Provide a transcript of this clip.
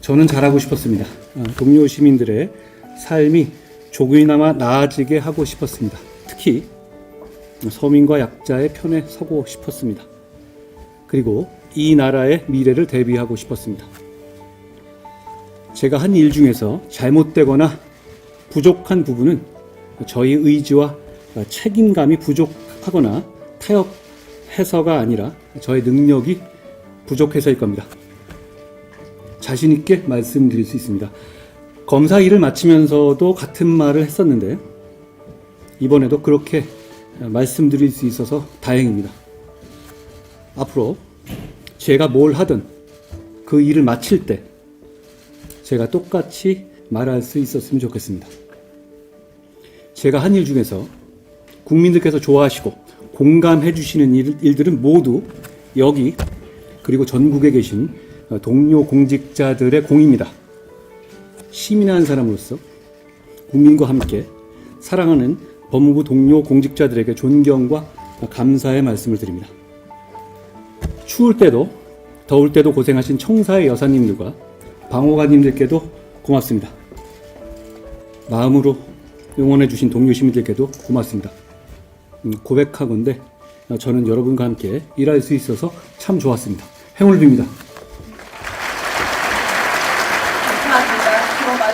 저는 잘하고 싶었습니다. 어, 동료 시민들의 삶이 조금이나마 나아지게 하고 싶었습니다. 특히 서민과 약자의 편에 서고 싶었습니다. 그리고 이 나라의 미래를 대비하고 싶었습니다. 제가 한 일 중에서 잘못되거나 부족한 부분은 저희 의지와 책임감이 부족하거나 타협해서가 아니라 저의 능력이 부족해서일 겁니다. 자신 있게 말씀드릴 수 있습니다. 검사 일을 마치면서도 같은 말을 했었는데 이번에도 그렇게 말씀드릴 수 있어서 다행입니다. 앞으로 제가 뭘 하든 그 일을 마칠 때 제가 똑같이 말할 수 있었으면 좋겠습니다. 제가 한 일 중에서 국민들께서 좋아하시고 공감해 주시는 일, 일들은 모두 여기 그리고 전국에 계신 동료 공직자들의 공입니다. 시민한 사람으로서 국민과 함께 사랑하는 법무부 동료 공직자들에게 존경과 감사의 말씀을 드립니다. 추울 때도 더울 때도 고생하신 청사의 여사님들과 방호관님들께도 고맙습니다. 마음으로 응원해 주신 동료 시민들께도 고맙습니다. 음, 고백하건대 저는 여러분과 함께 일할 수 있어서 참 좋았습니다. 행운을 빕니다. 맞습니다. 그거 맞아?